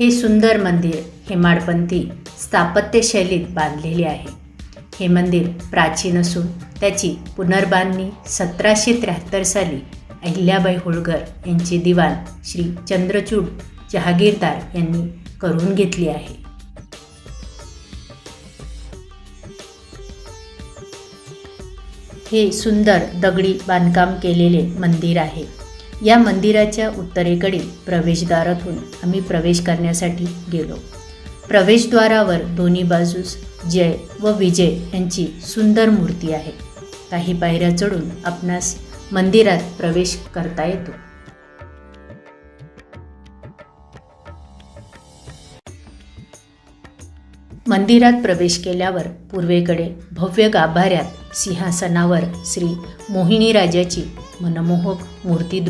हे सुंदर मंदिर हेमाडपंथी स्थापत्यशैलीत बांधलेले आहे. हे मंदिर प्राचीन असून त्याची पुनर्बांधणी सतराशे त्र्याहत्तर साली अहिल्याबाई होळकर यांचे दिवाण श्री चंद्रचूड जहागीरदार यांनी करून घेतली आहे. हे सुंदर दगडी बांधकाम केलेले मंदिर आहे. या मंदिराच्या उत्तरेकडील प्रवेशद्वारातून आम्ही प्रवेश करण्यासाठी गेलो. प्रवेशद्वारावर दोन्ही बाजूस जय व विजय यांची सुंदर मूर्ती आहे. काही पायऱ्या चढून आपणास मंदिरात प्रवेश करता येतो. मंदिरात प्रवेश केल्यावर पूर्वेकडे भव्य गाभाऱ्यात सिंहासनावर श्री मोहिनी राजाची मनमोहक मूर्ती